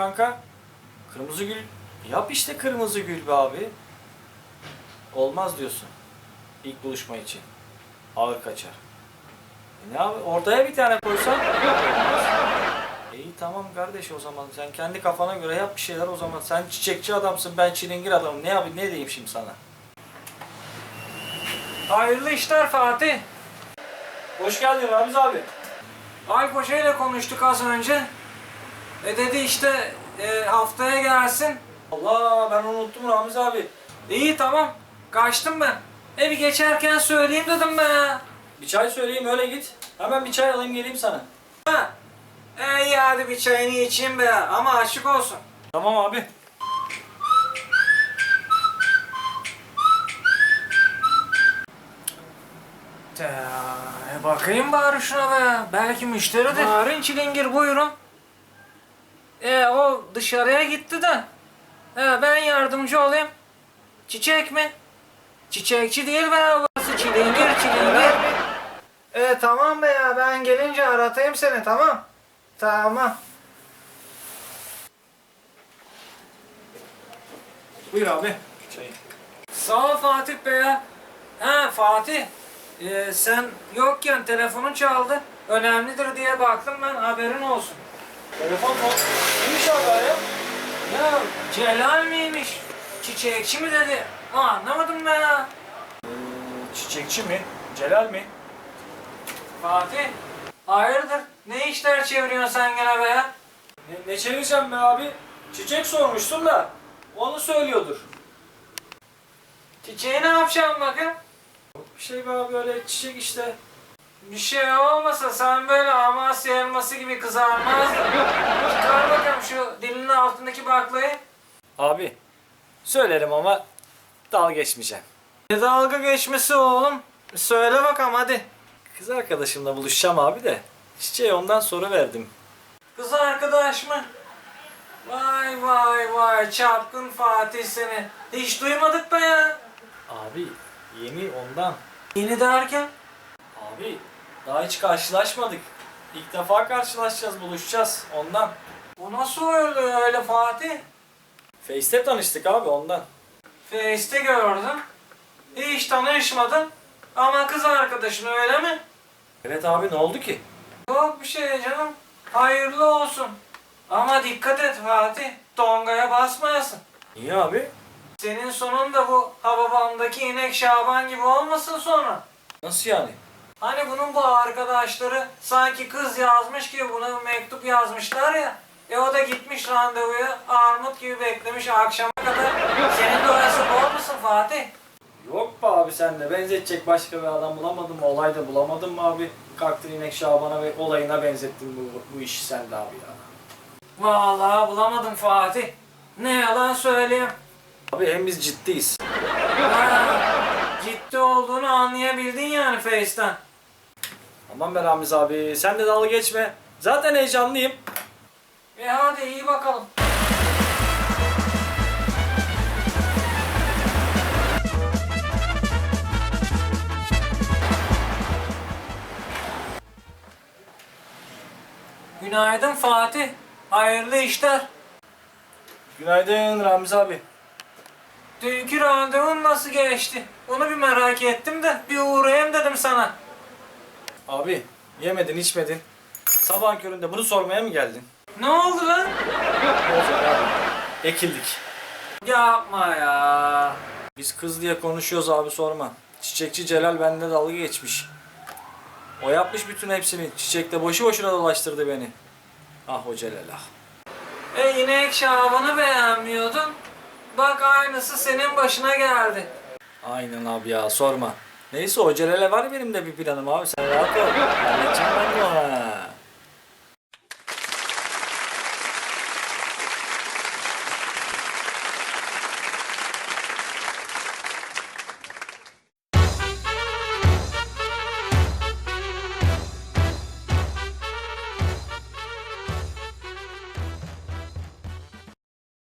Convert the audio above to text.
kanka? Kırmızı gül. Yap işte kırmızı gül be abi. Olmaz diyorsun. İlk buluşma için. Ağır kaçar. E ne abi ortaya bir tane koysan? İyi tamam kardeş o zaman. Sen kendi kafana göre yap bir şeyler o zaman. Sen çiçekçi adamsın ben çilingir adamım. Ne yapayım ne diyeyim şimdi sana? Hayırlı işler Fatih. Hoş geldin Ramiz abi. Alp Hoca ile konuştuk az önce. E dedi işte e, haftaya gelsin. Allah ben unuttum Ramiz abi. İyi tamam. Kaçtım ben. E bir geçerken söyleyeyim dedim be. Bir çay söyleyeyim öyle git. Hemen bir çay alayım geleyim sana. Ha. E iyi hadi bir çayını içeyim be. Ama açık olsun. Tamam abi. De, e bakayım bari şuna be. Belki müşteridir. Narin çilingir buyurun. E o dışarıya gitti de. E ben yardımcı olayım. Çiçek mi? Çiçekçi değil be burası çilingir çilingir. E tamam be ya ben gelince aratayım seni tamam. Tamam. Buyur abi. Çayı. Sağ ol Fatih Bey ya. Ha Fatih. e, sen yokken telefonun çaldı. Önemlidir diye baktım ben haberin olsun. Telefon mu? Neymiş abi ya? Ya Celal miymiş? Çiçekçi mi dedi? Aa, anlamadım ben ya. Çiçekçi mi? Celal mi? Fatih. Hayırdır? Ne işler çeviriyorsun sen gene be ya? Ne, ne çevireceğim be abi? Çiçek sormuşsun da. Onu söylüyordur. Çiçeği ne yapacaksın bakın? Bir şey be abi öyle çiçek işte. Bir şey olmasa sen böyle Amasya elması gibi kızarmazdın. Çıkar bakalım şu dilinin altındaki baklayı. Abi söylerim ama dal geçmeyeceğim. Ne dalga geçmesi oğlum? Söyle bakalım hadi. Kız arkadaşımla buluşacağım abi de. Çiçeği ondan sonra verdim. Kız arkadaş mı? Vay vay vay çapkın Fatih seni. Hiç duymadık be ya. Abi yeni ondan. Yeni derken? Abi daha hiç karşılaşmadık. İlk defa karşılaşacağız, buluşacağız ondan. Bu nasıl öyle öyle Fatih? Face'te tanıştık abi ondan. Face'te gördüm. Hiç tanışmadın. Ama kız arkadaşın öyle mi? Evet abi ne oldu ki? Yok bir şey canım. Hayırlı olsun. Ama dikkat et Fatih. Tongaya basmayasın. Niye abi? Senin sonun da bu Hababam'daki inek Şaban gibi olmasın sonra. Nasıl yani? Hani bunun bu arkadaşları sanki kız yazmış gibi buna mektup yazmışlar ya. E o da gitmiş randevuya armut gibi beklemiş akşama kadar. Senin de orası bol musun Fatih? Yok be abi sen de benzetecek başka bir adam bulamadın mı? Olayda bulamadın mı abi? Kalktın inek Şaban'a ve olayına benzettin bu, bu işi sen de abi ya. Vallahi bulamadım Fatih. Ne yalan söyleyeyim. Abi hem biz ciddiyiz. Ha, ciddi olduğunu anlayabildin yani Face'ten. Aman be Ramiz abi sen de dalga geçme. Zaten heyecanlıyım. E hadi iyi bakalım. Günaydın Fatih. Hayırlı işler. Günaydın Ramiz abi. Dünkü randevun nasıl geçti? Onu bir merak ettim de bir uğrayayım dedim sana. Abi yemedin içmedin. Sabahın köründe bunu sormaya mı geldin? Ne oldu lan? Olacak abi? Ekildik. Yapma ya. Biz kız diye konuşuyoruz abi sorma. Çiçekçi Celal bende dalga geçmiş. O yapmış bütün hepsini. Çiçekte boşu boşuna dolaştırdı beni. Ah o Celal ah. E inek Şaban'ı beğenmiyordun. Bak aynısı senin başına geldi. Aynen abi ya sorma. Neyse o Celal'e var benim de bir planım abi sen rahat ol. Halledeceğim ben de ona.